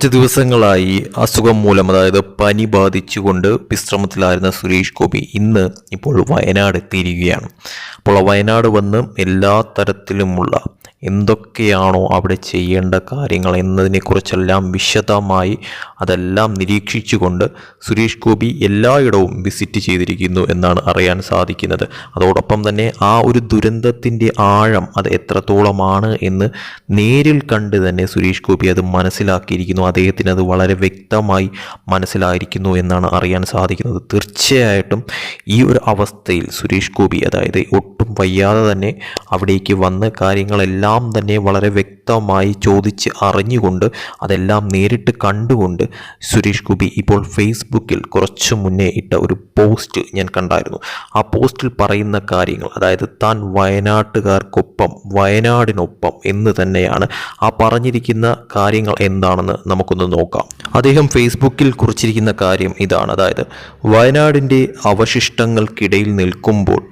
കുറച്ച് ദിവസങ്ങളായി അസുഖം മൂലം അതായത് പനി ബാധിച്ചുകൊണ്ട് വിശ്രമത്തിലായിരുന്ന സുരേഷ് ഗോപി ഇന്ന് ഇപ്പോൾ വയനാട് എത്തിയിരിക്കുകയാണ്. അപ്പോൾ വയനാട് വന്ന് എല്ലാ തരത്തിലുമുള്ള എന്തൊക്കെയാണോ അവിടെ ചെയ്യേണ്ട കാര്യങ്ങൾ എന്നതിനെക്കുറിച്ചെല്ലാം വിശദമായി അതെല്ലാം നിരീക്ഷിച്ചുകൊണ്ട് സുരേഷ് ഗോപി എല്ലായിടവും വിസിറ്റ് ചെയ്തിരിക്കുന്നു എന്നാണ് അറിയാൻ സാധിക്കുന്നത്. അതോടൊപ്പം തന്നെ ആ ഒരു ദുരന്തത്തിന്റെ ആഴം അത് എത്രത്തോളമാണ് എന്ന് നേരിൽ കണ്ട് തന്നെ സുരേഷ് ഗോപി അത് മനസ്സിലാക്കിയിരിക്കുന്നു. അദ്ദേഹത്തിന് അത് വളരെ വ്യക്തമായി മനസ്സിലായിരിക്കുന്നു എന്നാണ് അറിയാൻ സാധിക്കുന്നത്. തീർച്ചയായിട്ടും ഈ ഒരു അവസ്ഥയിൽ സുരേഷ് ഗോപി അതായത് ഒട്ടും വയ്യാതെ തന്നെ അവിടേക്ക് വന്ന് കാര്യങ്ങളെല്ലാം തന്നെ വളരെ വ്യക്തമായി ചോദിച്ച് അറിഞ്ഞുകൊണ്ട് അതെല്ലാം നേരിട്ട് കണ്ടുകൊണ്ട് സുരേഷ് ഗോപി ഇപ്പോൾ ഫേസ്ബുക്കിൽ കുറച്ച് മുന്നേ ഇട്ട ഒരു പോസ്റ്റ് ഞാൻ കണ്ടായിരുന്നു. ആ പോസ്റ്റിൽ പറയുന്ന കാര്യങ്ങൾ അതായത് താൻ വയനാട്ടുകാർക്കൊപ്പം വയനാടിനൊപ്പം എന്ന് തന്നെയാണ് ആ പറഞ്ഞിരിക്കുന്ന കാര്യങ്ങൾ എന്താണെന്ന് നമുക്കൊന്ന് നോക്കാം. അദ്ദേഹം ഫേസ്ബുക്കിൽ കുറിച്ചിരിക്കുന്ന കാര്യം ഇതാണ്. അതായത് വയനാടിന്റെ അവശിഷ്ടങ്ങൾക്കിടയിൽ നിൽക്കുമ്പോൾ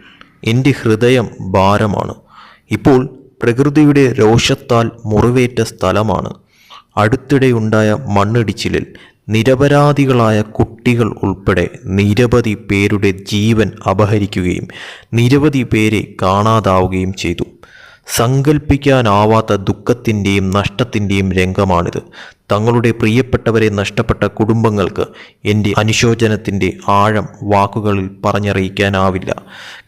എന്റെ ഹൃദയം ഭാരമാണ്. ഇപ്പോൾ പ്രകൃതിയുടെ രോഷത്താൽ മുറിവേറ്റ സ്ഥലമാണ്. അടുത്തിടെയുണ്ടായ മണ്ണിടിച്ചിലിൽ നിരപരാധികളായ കുട്ടികൾ ഉൾപ്പെടെ നിരവധി പേരുടെ ജീവൻ അപഹരിക്കുകയും നിരവധി പേരെ കാണാതാവുകയും ചെയ്തു. സങ്കല്പിക്കാനാവാത്ത ദുഃഖത്തിന്റെയും നഷ്ടത്തിന്റെയും രംഗമാണിത്. തങ്ങളുടെ പ്രിയപ്പെട്ടവരെ നഷ്ടപ്പെട്ട കുടുംബങ്ങൾക്ക് എന്റെ അനുശോചനത്തിന്റെ ആഴം വാക്കുകളിൽ പറഞ്ഞറിയിക്കാനാവില്ല.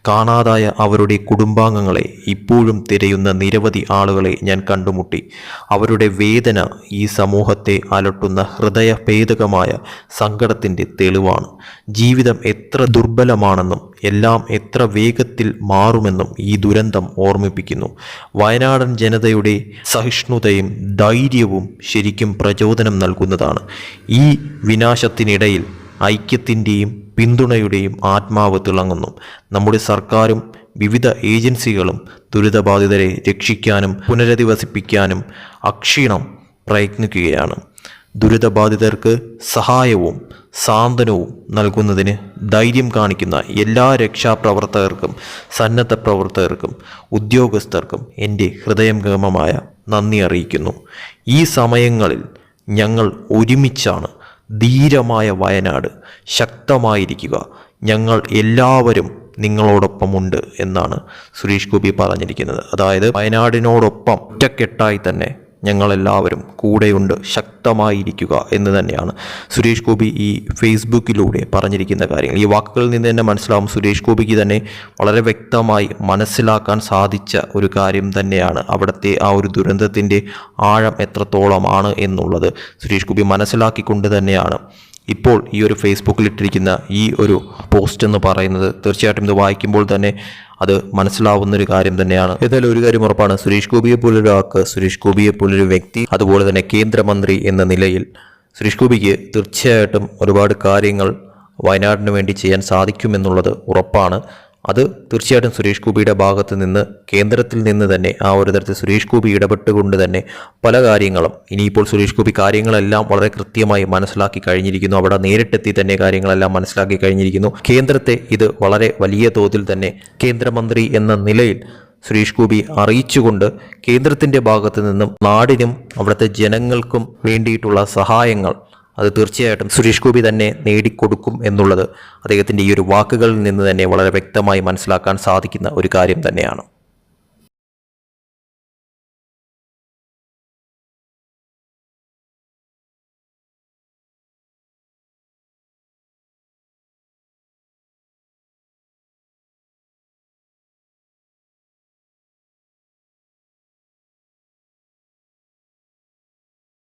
കാണാതായ അവരുടെ കുടുംബാംഗങ്ങളെ ഇപ്പോഴും തിരയുന്ന നിരവധി ആളുകളെ ഞാൻ കണ്ടുമുട്ടി. അവരുടെ വേദന ഈ സമൂഹത്തെ അലട്ടുന്ന ഹൃദയഭേദകമായ സങ്കടത്തിന്റെ തെളിവാണ്. ജീവിതം എത്ര ദുർബലമാണെന്നും എല്ലാം എത്ര വേഗത്തിൽ മാറുമെന്നും ഈ ദുരന്തം ഓർമ്മിപ്പിക്കുന്നു. വയനാടൻ ജനതയുടെ സഹിഷ്ണുതയും ധൈര്യവും ശരിക്കും പ്രചോദനം നൽകുന്നതാണ്. ഈ വിനാശത്തിനിടയിൽ ഐക്യത്തിന്റെയും പിന്തുണയുടെയും ആത്മാവ് തിളങ്ങുന്നു. നമ്മുടെ സർക്കാരും വിവിധ ഏജൻസികളും ദുരിതബാധിതരെ രക്ഷിക്കാനും പുനരധിവസിപ്പിക്കാനും അക്ഷീണം പ്രയത്നിക്കുകയാണ്. ദുരിതബാധിതർക്ക് സഹായവും സാന്ത്വനവും നൽകുന്നതിന് ധൈര്യം കാണിക്കുന്ന എല്ലാ രക്ഷാപ്രവർത്തകർക്കും സന്നദ്ധ പ്രവർത്തകർക്കും ഉദ്യോഗസ്ഥർക്കും എന്റെ ഹൃദയംഗമമായ നന്ദി അറിയിക്കുന്നു. ഈ സമയങ്ങളിൽ ഞങ്ങൾ ഒരുമിച്ചാണ് ധീരമായ വയനാട് ശക്തമായിരിക്കുക. ഞങ്ങൾ എല്ലാവരും നിങ്ങളോടൊപ്പമുണ്ട് എന്നാണ് സുരേഷ് ഗോപി പറഞ്ഞിരിക്കുന്നത്. അതായത് വയനാടിനോടൊപ്പം ഒറ്റക്കെട്ടായി തന്നെ ഞങ്ങളെല്ലാവരും കൂടെയുണ്ട് ശക്തമായിരിക്കുക എന്ന് തന്നെയാണ് സുരേഷ് ഗോപി ഈ ഫേസ്ബുക്കിലൂടെ പറഞ്ഞിരിക്കുന്ന കാര്യങ്ങൾ. ഈ വാക്കുകളിൽ നിന്ന് തന്നെ മനസ്സിലാവും സുരേഷ് ഗോപിക്ക് തന്നെ വളരെ വ്യക്തമായി മനസ്സിലാക്കാൻ സാധിച്ച ഒരു കാര്യം തന്നെയാണ് അവിടുത്തെ ആ ഒരു ദുരന്തത്തിന്റെ ആഴം എത്രത്തോളമാണ് എന്നുള്ളത്. സുരേഷ് ഗോപി മനസ്സിലാക്കിക്കൊണ്ട് തന്നെയാണ് ഇപ്പോൾ ഈ ഒരു ഫേസ്ബുക്കിൽ ഇട്ടിരിക്കുന്ന ഈ ഒരു പോസ്റ്റ് എന്ന് പറയുന്നത് തീർച്ചയായിട്ടും ഇത് വായിക്കുമ്പോൾ തന്നെ അത് മനസ്സിലാവുന്ന ഒരു കാര്യം തന്നെയാണ്. ഏതായാലും ഒരു കാര്യം ഉറപ്പാണ്. സുരേഷ് ഗോപിയെ പോലൊരു ആൾക്ക് സുരേഷ് ഗോപിയെ പോലൊരു വ്യക്തി അതുപോലെ തന്നെ കേന്ദ്രമന്ത്രി എന്ന നിലയിൽ സുരേഷ് ഗോപിക്ക് തീർച്ചയായിട്ടും ഒരുപാട് കാര്യങ്ങൾ വയനാടിന് വേണ്ടി ചെയ്യാൻ സാധിക്കുമെന്നുള്ളത് ഉറപ്പാണ്. അത് തീർച്ചയായിട്ടും സുരേഷ് ഗോപിയുടെ ഭാഗത്ത് നിന്ന് കേന്ദ്രത്തിൽ നിന്ന് തന്നെ ആ ഒരു തരത്തിൽ സുരേഷ് ഗോപി ഇടപെട്ടുകൊണ്ട് തന്നെ പല കാര്യങ്ങളും ഇനിയിപ്പോൾ സുരേഷ് ഗോപി കാര്യങ്ങളെല്ലാം വളരെ കൃത്യമായി മനസ്സിലാക്കി കഴിഞ്ഞിരിക്കുന്നു. അവിടെ നേരിട്ടെത്തി തന്നെ കാര്യങ്ങളെല്ലാം മനസ്സിലാക്കി കഴിഞ്ഞിരിക്കുന്നു. കേന്ദ്രത്തെ ഇത് വളരെ വലിയ തോതിൽ തന്നെ കേന്ദ്രമന്ത്രി എന്ന നിലയിൽ സുരേഷ് ഗോപി അറിയിച്ചുകൊണ്ട് കേന്ദ്രത്തിന്റെ ഭാഗത്ത് നിന്നും നാടിനും അവിടുത്തെ ജനങ്ങൾക്കും വേണ്ടിയിട്ടുള്ള സഹായങ്ങൾ അത് തീർച്ചയായിട്ടും സുരേഷ് ഗോപി തന്നെ നേടിക്കൊടുക്കും എന്നുള്ളത് അദ്ദേഹത്തിന്റെ ഈ ഒരു വാക്കുകളിൽ നിന്ന് തന്നെ വളരെ വ്യക്തമായി മനസ്സിലാക്കാൻ സാധിക്കുന്ന ഒരു കാര്യം തന്നെയാണ്.